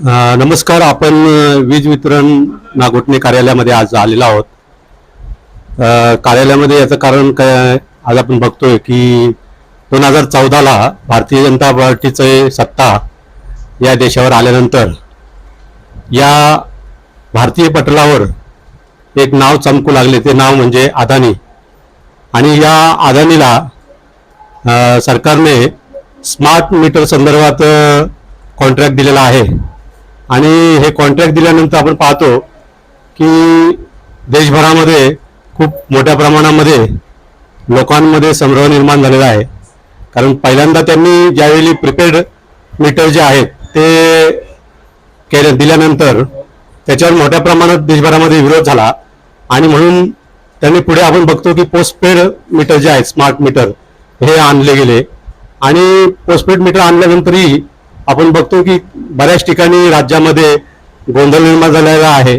नमस्कार आपण वीज वितरण नागोटणे कार्यालयामध्ये आज आलेलो आहोत. कार्यालयामध्ये याचं कारण काय आज आपण बघतोय की दोन हजार चौदाला भारतीय जनता पार्टीचे सत्ता या देशावर आल्यानंतर या भारतीय पटलावर एक नाव चमकू लागले. ते नाव म्हणजे अदानी. आणि या अदानीला सरकारने स्मार्ट मीटर संदर्भात कॉन्ट्रॅक्ट दिलेला आहे. आणि हे कॉन्ट्रॅक्ट दिल्यानंतर आपण पाहतो की देशभरामध्ये खूप मोठ्या प्रमाणामध्ये लोकांमध्ये संभ्रम निर्माण झालेला आहे. कारण पहिल्यांदा त्यांनी ज्यावेळी प्रिपेड मीटर जे आहेत ते केले दिल्यानंतर त्याच्यावर मोठ्या प्रमाणात देशभरामध्ये विरोध झाला. आणि म्हणून त्यांनी पुढे आपण बघतो की पोस्टपेड मीटर जे आहेत स्मार्ट मीटर हे आणले गेले. आणि पोस्टपेड मीटर आणल्यानंतरही आपण बघतो की बऱ्याच ठिकाणी राज्यामध्ये गोंधळ निर्माण झालेला आहे.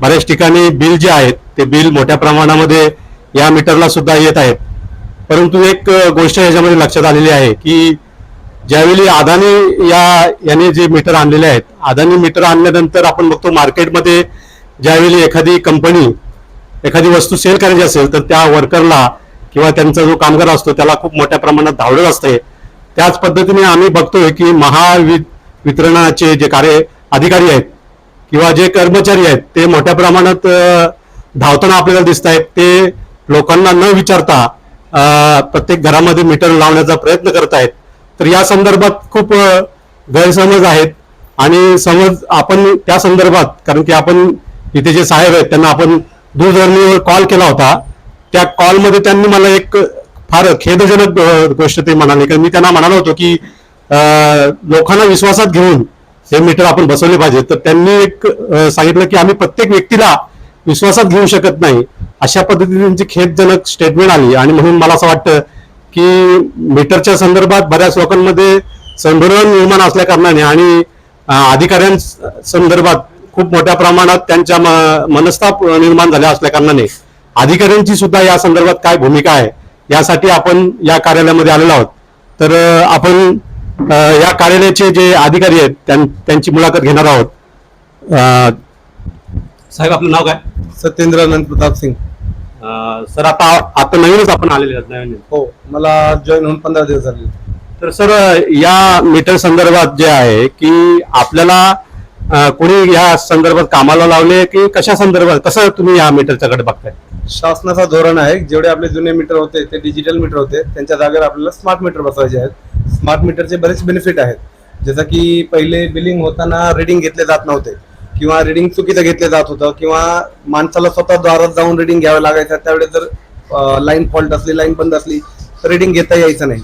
बऱ्याच ठिकाणी बिल जे आहेत ते बिल मोठ्या प्रमाणामध्ये या मीटरला सुद्धा येत आहेत. परंतु एक गोष्ट याच्यामध्ये लक्षात आलेली आहे की ज्यावेळी अदानी या याने जे मीटर आणलेले आहेत अदानी मीटर आणल्यानंतर आपण बघतो मार्केटमध्ये ज्यावेळी एखादी कंपनी एखादी वस्तू सेल करायची असेल तर त्या वर्करला किंवा त्यांचा जो कामगार असतो त्याला खूप मोठ्या प्रमाणात धावडत असते त्याच पद्धतीने आम्ही बघतोय की महावि वितरणाचे जे कार्य अधिकारी आहेत किंवा जे कर्मचारी आहेत ते मोठ्या प्रमाणात धावताना आपल्याला दिसत आहेत ते लोकांना न विचारता प्रत्येक घरामध्ये मीटर लावण्याचा प्रयत्न करत आहेत तर या संदर्भात खूप गैरसमज आहेत आणि समज आपण त्या संदर्भात कारण की आपण इथे जे साहेब आहेत त्यांना आपण दूरध्वनीवर कॉल केला होता. त्या कॉलमध्ये त्यांनी मला एक फार खेदजनक गोष्ट ते म्हणाले. कारण मी त्यांना म्हणालो होतो की लोकांना विश्वासात घेऊन हे मीटर आपण बसवले पाहिजे तर त्यांनी एक सांगितलं की आम्ही प्रत्येक व्यक्तीला विश्वासात घेऊ शकत नाही. अशा पद्धतीने त्यांची खेदजनक स्टेटमेंट आली. आणि म्हणून मला असं वाटतं की मीटरच्या संदर्भात बऱ्याच लोकांमध्ये संभ्रम निर्माण असल्या कारणाने आणि अ, अधिकाऱ्यांसंदर्भात खूप मोठ्या प्रमाणात त्यांच्या म- मनस्ताप निर्माण झाल्या असल्या कारणाने अधिकाऱ्यांची सुद्धा या संदर्भात काय भूमिका आहे यासाठी आपण या कार्यालयामध्ये आलेलो आहोत. तर आपण या कार्यालयाचे जे अधिकारी आहेत त्यां- त्यांची मुलाखत घेणार आहोत. साहेब आपलं नाव काय? सत्येंद्र अनंत प्रताप सिंग. सर आता आता नवीनच आपण आलेले आहेत नवीन. हो मला जॉईन होऊन पंधरा दिवस झाले. तर सर या मीटर संदर्भात जे आहे की आपल्याला कोणी या संदर्भात कामाला लावले की कशा संदर्भात? कसं तुम्ही या मीटरच्याकडे बघताय? शासनाचा धोरण आहे. जेवढे आपले जुने मीटर होते ते डिजिटल मीटर होते. त्यांच्या जागेवर आपल्याला स्मार्ट मीटर बसवायचे आहेत. स्मार्ट मीटरचे बरेच बेनिफिट आहेत. जसं की पहिले बिलिंग होताना रीडिंग घेतले जात नव्हते. किंवा रीडिंग चुकीचं घेतलं जात होतं. किंवा माणसाला स्वतः दारात जाऊन रीडिंग घ्यावं लागायचं. त्यावेळेस जर लाईन फॉल्ट असली लाईन बंद असली तर रिडिंग घेता यायचं नाही.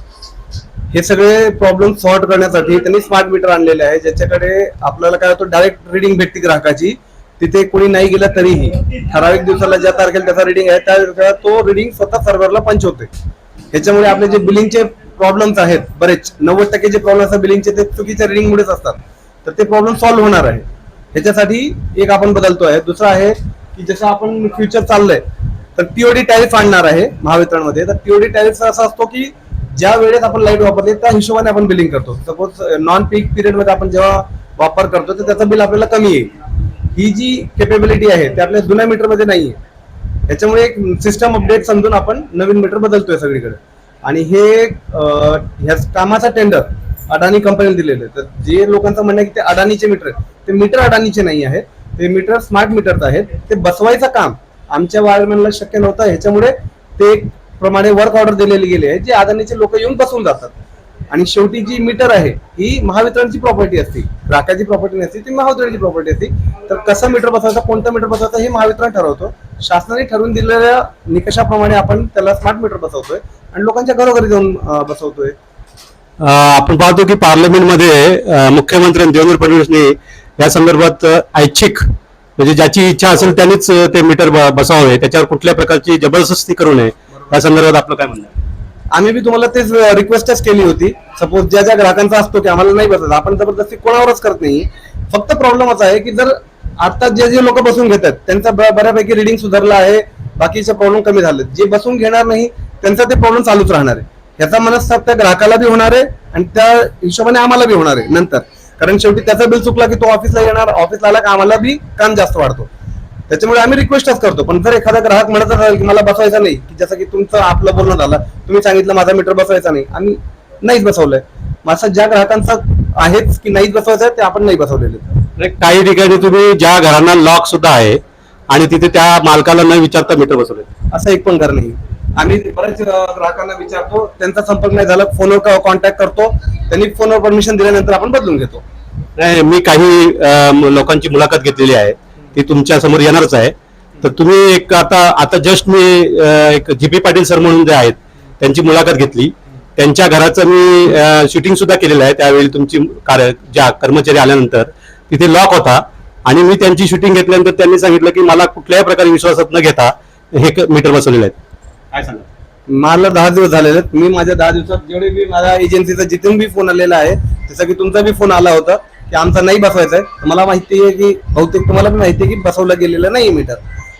हे सगळे प्रॉब्लेम सॉर्ट करण्यासाठी त्यांनी स्मार्ट मीटर आणलेले आहे ज्याच्याकडे आपल्याला काय होतं डायरेक्ट रिडिंग भेटते ग्राहकाची. तिथे कोणी नाही गेलं तरीही. ठराविक दिवसाला ज्या तारखेला त्याचा रिडिंग आहे त्या तो रिडिंग स्वतः सर्व्हरला पंच होते ह्याच्यामुळे आपले जे बिलिंगचे प्रॉब्लेम्स आहेत बरेच नव्वद टक्के जे प्रॉब्लेम असतात बिलिंगचे ते चुकीच्या रिडिंगमुळेच असतात. तर ते प्रॉब्लेम सॉल्व्ह होणार आहे. ह्याच्यासाठी एक आपण बदलतो आहे दुसरं आहे की जसं आपण फ्युचर चाललंय तर पीओडी टॅरिफ आणणार आहे महावितरणमध्ये. तर पीओडी टॅरिफ असा असतो की ज्या वेळेस आपण लाइट वापरले त्या हिशोबाने आपण बिलिंग करतो. सपोज नॉन पीक पिरियडमध्ये आपण जेव्हा वापर करतो तर त्याचं बिल आपल्याला कमी येईल. ही जी केपेबिलिटी आहे ते आपल्या जुन्या मीटरमध्ये नाहीये. त्याच्यामुळे एक सिस्टम अपडेट समजून आपण नवीन मीटर बदलतोय सगळीकडे. आणि हे ह्या कामाचा टेंडर अडाणी कंपनीला दिलेलं आहे. तर जे लोकांचं म्हणणं आहे की ते अडाणीचे मीटर ते मीटर अडाणीचे नाही आहेत. ते मीटर स्मार्ट मीटरच आहेत. ते बसवायचं काम आमच्या वायरमॅनला शक्य नव्हतं. ह्याच्यामुळे ते एक प्रमाणे वर्क ऑर्डर दिलेली गेली आहे जे अदानीचे लोक येऊन बसून जातात. आणि शेवटी जी मीटर आहे ही महावितरणची प्रॉपर्टी असते ग्राहकाची प्रॉपर्टी नसते ती महावितरणची प्रॉपर्टी असते. तर कसं मीटर बसवायचं कोणतं मीटर बसवायचं हे महावितरण ठरवतो. शासनाने ठरवून दिलेल्या निकषाप्रमाणे आपण त्याला स्मार्ट मीटर बसवतोय आणि लोकांच्या घरोघरी जाऊन बसवतोय. आपण पाहतो की पार्लमेंटमध्ये मुख्यमंत्री देवेंद्र फडणवीसनी या संदर्भात ऐच्छिक म्हणजे ज्याची इच्छा असेल त्यांनीच ते मीटर ब- त्याच्यावर कुठल्या प्रकारची जबरदस्ती करू नये. या संदर्भात आपलं काय म्हणणं आम्ही बी तुम्हाला तेच रिक्वेस्टच केली होती. सपोज ज्या ज्या ग्राहकांचा असतो की आम्हाला नाही बसत आपण जबरदस्ती कोणावरच करत नाही. फक्त प्रॉब्लेम असा आहे की जर आता जे जे लोक बसून घेतात त्यांचा ब- बऱ्यापैकी रिडिंग सुधारला आहे बाकीचे प्रॉब्लेम कमी झाले जे बसून घेणार नाही त्यांचा ते प्रॉब्लेम चालूच राहणार आहे. ह्याचा मनस्ताप त्या ग्राहकाला बी होणार आहे आणि त्या हिशोबाने आम्हाला बी होणार आहे नंतर. कारण शेवटी त्याचा बिल चुकला की तो ऑफिसला येणार ऑफिसला आला की आम्हाला बी काम जास्त वाढतो. त्याच्यामुळे आम्ही रिक्वेस्टच करतो. पण जर एखादा ग्राहक म्हणत असेल की मला बसवायचा नाही की जसं की तुमचं आपलं बोलणं झालं तुम्ही सांगितलं माझा मीटर बसवायचा नाही आम्ही नाहीच बसवलंय. माझं ज्या ग्राहकांचा आहेच की नाहीच बसवायचं ते आपण नाही बसवलेले. काही ठिकाणी तुम्ही ज्या घरांना लॉक सुद्धा आहे आणि तिथे त्या मालकाला न विचारता मीटर बसवले. असं एक पण घर नाही. आम्ही बरेच ग्राहकांना विचारतो त्यांचा संपर्क नाही झाला फोनवर कॉन्टॅक्ट करतो त्यांनी फोनवर परमिशन दिल्यानंतर आपण बदलून घेतो. नाही मी काही लोकांची मुलाखत घेतलेली आहे. ती तुमच्यासमोर येणारच आहे. तर तुम्ही एक आता आता जस्ट मी एक जी पी पाटील सर म्हणून जे आहेत त्यांची मुलाखत घेतली. त्यांच्या घराचं मी शूटिंग सुद्धा केलेलं आहे. त्यावेळी तुमची कार्य ज्या कर्मचारी आल्यानंतर तिथे लॉक होता. आणि मी त्यांची शूटिंग घेतल्यानंतर त्यांनी सांगितलं की मला कुठल्याही प्रकारे विश्वासात न घेता हे मीटर बसवलेले आहेत. काय सांगा? मला दहा दिवस झालेले आहेत. मी माझ्या दहा दिवसात जेवढे बी माझ्या एजन्सीचा जिथून बी फोन आलेला आहे जसं की तुमचा बी फोन आला होता की आमचा नाही बसवायचा आहे मला माहिती आहे की बहुतेक तुम्हाला पण माहिती आहे की बसवलं गेलेलं नाही मीटर.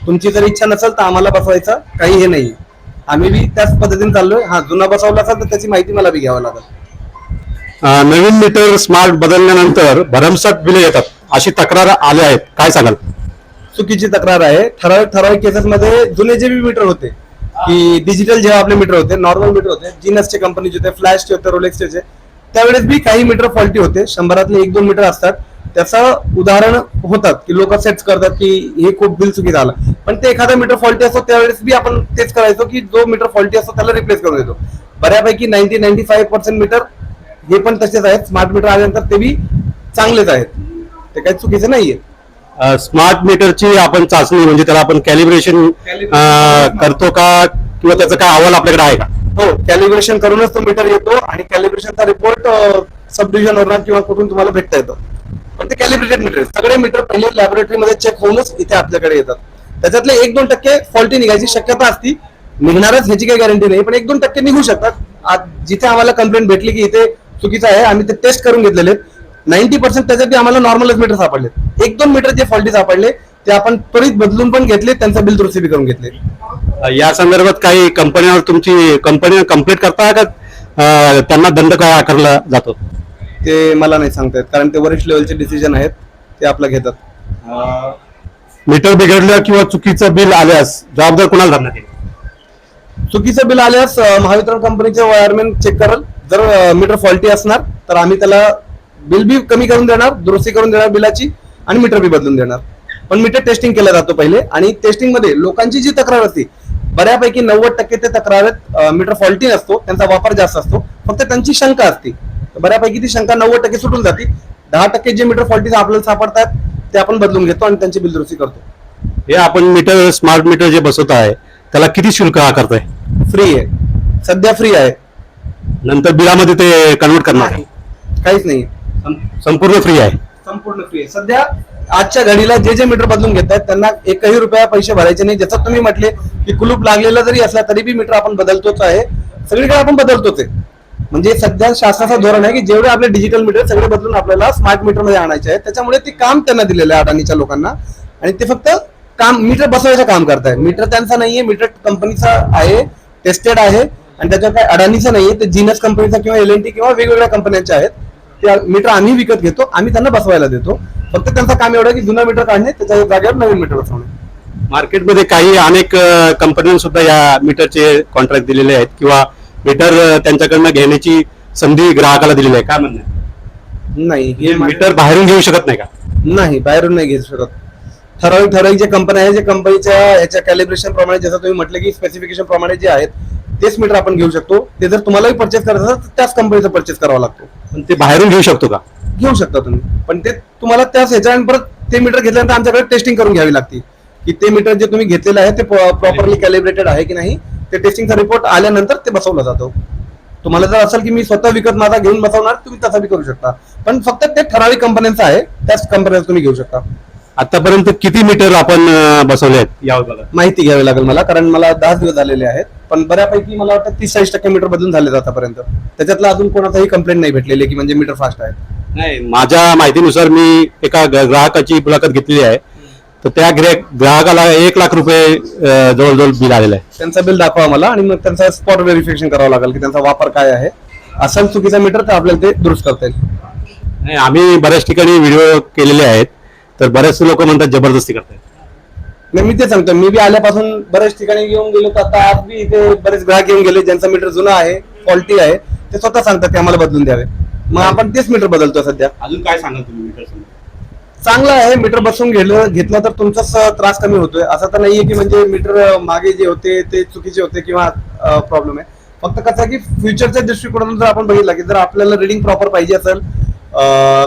तुमची जर इच्छा नसेल तर आम्हाला बसवायचं काही हे नाही. आम्ही बी त्याच पद्धतीने चाललोय. हा जुना बसवला असेल तर त्याची माहिती मला बी घ्यावं लागेल. नवीन मीटर स्मार्ट बदलल्यानंतर भरमसाठ बिले येतात. अशी तक्रार आल्या आहेत. काय सांगाल? चुकीची तक्रार आहे. ठराविक ठराविक केसेसमध्ये जुने जे बी मीटर होते की डिजिटल जेव्हा आपले मीटर होते नॉर्मल मीटर होते जिनसचे कंपनीचे होते फ्लॅशचे होते रोलेक्सचे त्यावेळेस बी काही मीटर फॉल्टी होते. शंभरातले एक दोन मीटर असतात. त्याचं उदाहरण होतात की लोक सेट करतात की हे खूप बिल चुकीचं आलं. पण ते एखादा मीटर फॉल्टी असतो त्यावेळेस बी आपण तेच करायचो की जो मीटर फॉल्टी असतो त्याला रिप्लेस करून देतो. बऱ्यापैकी ninety ninety five percent meter हे पण तसेच आहेत. स्मार्ट मीटर आल्यानंतर ते बी चांगलेच आहेत. ते काही चुकीचे नाहीये. स्मार्ट मीटरची आपण चाचणी म्हणजे त्याला आपण कॅलिब्रेशन करतो का? किंवा त्याचा काय अहवाल आपल्याकडे आहे का? हो कॅलिब्रेशन करूनच तो मीटर येतो आणि कॅलिब्रेशनचा रिपोर्ट सब डिव्हिजन किंवा कुठून तुम्हाला भेटता येतो. पण ते कॅलिब्रेटेड मीटर सगळे मीटर पहिले लॅबोरेटरीमध्ये चेक होऊनच इथे आपल्याकडे येतात. त्याच्यातले एक दोन टक्के फॉल्टी निघायची शक्यता असती. निघणारच ह्याची काही गॅरंटी नाही पण एक दोन टक्के निघू शकतात. जिथे आम्हाला कंप्लेंट भेटली की इथे चुकीचं आहे आम्ही ते टेस्ट करून घेतलेले नाईन्टी पर्सेंट त्याच्यात बी आम्हाला नॉर्मलच मीटर सापडले. एक दोन मीटर जे फॉल्टी सापडले ते आपण त्वरित बदलून पण घेतले त्यांचा बिल दुरुस्ती करून घेतले. या संदर्भात काही कंपन्यावर तुमची कंपनी कंप्लीट करता का? त्यांना दंड काय आकारला जातो? ते मला नाही सांगता येत कारण ते वरिष्ठ लेवलचे डिसिजन आहेत ते आपलं घेतात. मीटर बिघडलं किंवा चुकीचं बिल आल्यास जबाबदार कोणाला धरण्यात येईल? चुकीचं बिल आल्यास महावितरण कंपनीचे वायरमॅन चेक करल. जर मीटर फॉल्टी असणार तर आम्ही त्याला बिल बी कमी करून देणार दुरुस्ती करून देणार बिलाची आणि मीटर बी बदलून देणार. पण मीटर टेस्टिंग केलं जातो पहिले आणि टेस्टिंगमध्ये लोकांची जी तक्रार असते बऱ्यापैकी नव्वद टक्के ते तक्रारात मीटर फॉल्टी नसतो त्यांचा वापर जास्त असतो फक्त त्यांची शंका असते. बऱ्यापैकी ती शंका नव्वद टक्के सुटून जाते. दहा टक्के जे मीटर फॉल्टी आपल्याला सापडतात ते आपण बदलून घेतो आणि त्यांची बिल दुरुस्ती करतो. हे आपण मीटर स्मार्ट मीटर जे बसवत आहे त्याला किती शुल्क आकारताय? फ्री आहे. सध्या फ्री आहे. नंतर बिलामध्ये ते कन्वर्ट करणार? आहे काहीच नाही संपूर्ण फ्री आहे. संपूर्ण फ्री आहे. सध्या आजच्या घडीला जे जे मीटर बदलून घेत आहेत त्यांना एकही रुपया पैसे भरायचे नाही. जसं तुम्ही म्हटले की कुलूप लागलेला जरी असला तरी बी मीटर आपण बदलतोच आहे. सगळीकडे आपण बदलतोच आहे. म्हणजे सध्या शासनाचं धोरण आहे की जेवढे आपले डिजिटल मीटर सगळे बदलून आपल्याला स्मार्ट मीटरमध्ये आणायचे आहे त्याच्यामुळे ते काम त्यांना दिलेलं आहे अडाणीच्या लोकांना. आणि ते फक्त काम मीटर बसवायचं काम करत आहे मीटर त्यांचा नाहीये मीटर कंपनीचा आहे टेस्टेड आहे. आणि त्याच्यावर काही अडाणीचं नाहीये. ते जीनस कंपनीचा किंवा एल एन टी किंवा वेगवेगळ्या कंपन्यांच्या आहेत. ते मीटर आम्ही विकत घेतो आम्ही त्यांना बसवायला देतो. फक्त त्यांचं काम एवढं आहे की जुना मीटर काढणे त्याच्या जागेवर नवीन मीटर बसवणे. मार्केटमध्ये काही अनेक कंपन्यांनी सुद्धा या मीटरचे कॉन्ट्रॅक्ट दिलेले आहेत किंवा मीटर त्यांच्याकडनं घेण्याची संधी ग्राहकाला दिलेली आहे. काय म्हणणं आहे? नाही हे मीटर बाहेरून घेऊ शकत नाही का? नाही बाहेरून नाही घेऊ शकत. ठराविक ठराविक जे कंपन्या आहेत जे कंपनीच्या ह्याच्या कॅलिब्रेशन प्रमाणे जसं तुम्ही म्हटलं की स्पेसिफिकेशन प्रमाणे जे आहेत तेच मीटर आपण घेऊ शकतो. ते जर तुम्हालाही परचेस करायचं असेल तर त्याच कंपनीचं परचेस करावा लागतो. पण ते बाहेरून घेऊ शकतो का? घेऊ शकता तुम्ही. पण ते तुम्हाला त्याच ह्याच्या आणि परत ते मीटर घेतल्यानंतर आमच्याकडे टेस्टिंग करून घ्यावी लागते. की ते मीटर जे तुम्ही घेतलेलं आहे ते प्रॉपरली कॅलिब्रेटेड आहे की नाही ते टेस्टिंगचा रिपोर्ट आल्यानंतर ते बसवला जातो. तुम्हाला जर असेल की मी स्वतः विकत माझा घेऊन बसवणार तुम्ही तसा बी करू शकता. पण फक्त ते ठराविक कंपन्यांचं आहे त्याच कंपन्यांचं तुम्ही घेऊ शकता. आतापर्यंत किती मीटर आपण बसवले आहेत? या विभागात माहिती घ्यावी लागेल मला कारण मला दहा दिवस झालेले आहेत. पण बऱ्यापैकी मला वाटतं तीस चाळीस टक्के मीटर बदलून झाले आतापर्यंत. त्याच्यातला अजून कोणाचाही कंप्लेंट नाही भेटलेली की म्हणजे मीटर फास्ट आहे नाही माझ्या माहितीनुसार मी एका ग- ग्राहकाची मुलाखत घेतलेली आहे. तर त्या ग्रे- ग्राहकाला एक लाख रुपये अं, जवळजवळ बिल आलेलं आहे. त्यांचं बिल दाखवा मला आणि मग त्यांचा स्पॉट व्हेरिफिकेशन करावं लागेल की त्यांचा वापर काय आहे. असेल चुकीचा मीटर तर आपल्याला ते दुरुस्त करता येईल. नाही, आम्ही बऱ्याच ठिकाणी व्हिडिओ केलेले आहेत. तर बरेच लोक म्हणतात जबरदस्ती करतायत. नाही मी ते सांगतो मी बी आल्यापासून बऱ्याच ठिकाणी घेऊन गेलो तर आता आज बी इथे बरेच ग्राहक येऊन गेले ज्यांचा मीटर जुना आहे फॉल्टी आहे ते स्वतः सांगतात की आम्हाला बदलून द्यावे. मग आपण तेच मीटर बदलतो सध्या. अजून काय सांगाल तुम्ही मीटर चांगलं आहे मीटर बसून घेतलं घेतलं तर तुमचाच त्रास कमी होतोय. असं तर नाहीये की म्हणजे मीटर मागे जे होते ते चुकीचे होते किंवा प्रॉब्लेम आहे. फक्त कसं आहे की फ्युचरच्या दृष्टिकोनातून जर आपण बघितलं की जर आपल्याला रिडिंग प्रॉपर पाहिजे असेल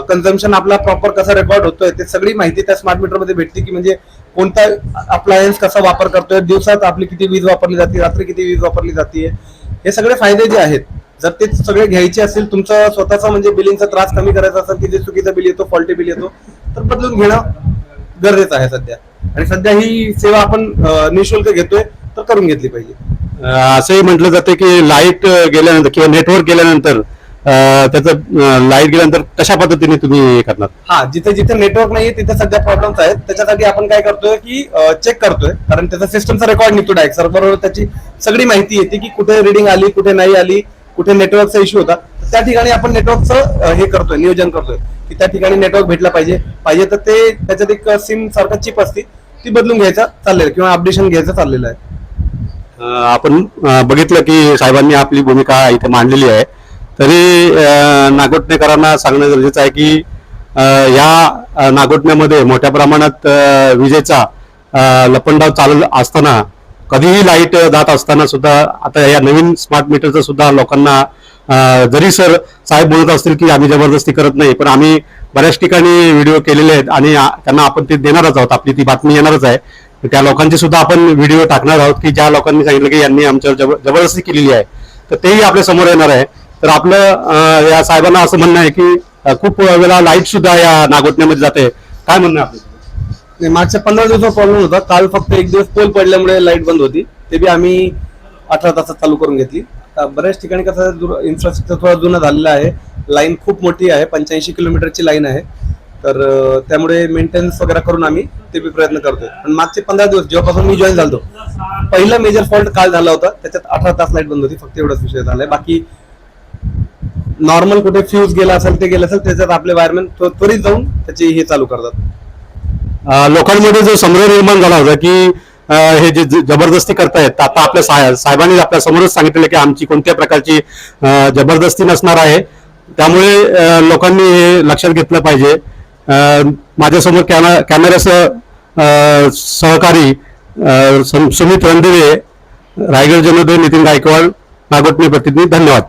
कन्झम्पन आपला प्रॉपर कसा रेकॉर्ड होतोय ते सगळी माहिती त्या स्मार्ट मीटरमध्ये भेटते की म्हणजे कोणता अप्लायन्स कसा वापर करतोय दिवसात आपली किती वीज वापरली जाते रात्री किती वीज वापरली जाते हे सगळे फायदे जे आहेत जर ते सगळे घ्यायचे असेल तुमचा स्वतःचा म्हणजे बिलिंगचा त्रास कमी करायचा असेल की जे चुकीचं बिल येतो फॉल्टी बिल येतो तर बदलून घेणं गरजेचं आहे सध्या. आणि सध्या ही सेवा आपण निशुल्क घेतोय तर करून घेतली पाहिजे. असंही म्हटलं जाते की लाइट गेल्यानंतर किंवा नेटवर्क गेल्यानंतर त्याचं लाइट गेल्यानंतर कशा पद्धतीने तुम्ही हे करणार? हा जिथे जिथे नेटवर्क नाहीये तिथे सध्या प्रॉब्लेम्स आहेत. त्याच्यासाठी आपण काय करतोय की चेक करतोय. कारण त्याचा सिस्टमचा रेकॉर्ड निघतो डायरेक्ट सर्व्हरवर त्याची सगळी माहिती येते की कुठे रिडिंग आली कुठे नाही आली कुठे नेटवर्कचा इश्यू होता. त्या ठिकाणी आपण नेटवर्कचं हे करतोय नियोजन करतोय. की त्या ठिकाणी नेटवर्क भेटला पाहिजे. पाहिजे तर ते त्याच्यात एक सिम सारखा चिप असते ती बदलून घ्यायचा चाललेलं. किंवा अपडेशन घ्यायचं चाललेलं आहे. आपण बघितलं की साहेबांनी आपली भूमिका इथे मांडलेली आहे. तरी नागोटणेकरांना सांगणं गरजेचं आहे की या अं, मोठ्या प्रमाणात विजेचा लपंडाव चालू असताना कधीही लाइट जात असताना सुद्धा आता या नवीन स्मार्ट मीटरचं सुद्धा लोकांना जरी सर साहेब बोलत असतील की आम्ही जबरदस्ती करत नाही पण आम्ही बऱ्याच ठिकाणी व्हिडिओ केलेले आहेत आणि त्यांना आपण ते देणारच आहोत आपली ती बातमी येणारच आहे. त्या लोकांची सुद्धा आपण व्हिडिओ टाकणार आहोत की ज्या लोकांनी सांगितलं की यांनी आमच्यावर जबरदस्ती केलेली आहे तर तेही आपल्यासमोर येणार आहे. तर आपलं या साहेबांना असं म्हणणं आहे की खूप वेळा लाइट सुद्धा या नागोटण्यामध्ये जाते. काय म्हणणं आपलं? नाही, मागच्या पंधरा दिवसाचा प्रॉब्लेम होता. काल फक्त एक दिवस पोल पडल्यामुळे लाइट बंद होती. ते बी आम्ही अठरा तासात चालू करून घेतली. बऱ्याच ठिकाणी कसं इन्फ्रास्ट्रक्चर थोडा जुना झालेला आहे. लाईन खूप मोठी आहे पंच्याऐंशी किलोमीटरची लाईन आहे. तर त्यामुळे मेंटेनन्स वगैरे करून आम्ही ते बी प्रयत्न करतो पण मागचे पंधरा दिवस जेव्हापासून मी जॉईन झालो पहिला मेजर फॉल्ट काल झाला होता. त्याच्यात अठरा तास लाइट बंद होती फक्त एवढाच विषय झालाय. बाकी नॉर्मल कुठे फ्यूज गेला असेल ते गेलं असेल त्याच्यात आपले वायरमॅन त्वरित जाऊन त्याची हे चालू करतात. लोकांमध्ये जो संभ्रम निर्माण झाला होता की हे जे ज- जबरदस्ती करतायत आता आपल्या साहेब साहेबांनी आपल्या समोरच सांगितलेलं की आमची कोणत्या प्रकारची जबरदस्ती नसणार आहे. त्यामुळे लोकांनी हे लक्षात घेतलं पाहिजे. माझ्यासमोर कॅमे कॅमेऱ्यासह सहकारी सुमित रणदिवे रायगड जनोदय नितीन गायकवाड नागोटणे प्रतिनिधी धन्यवाद.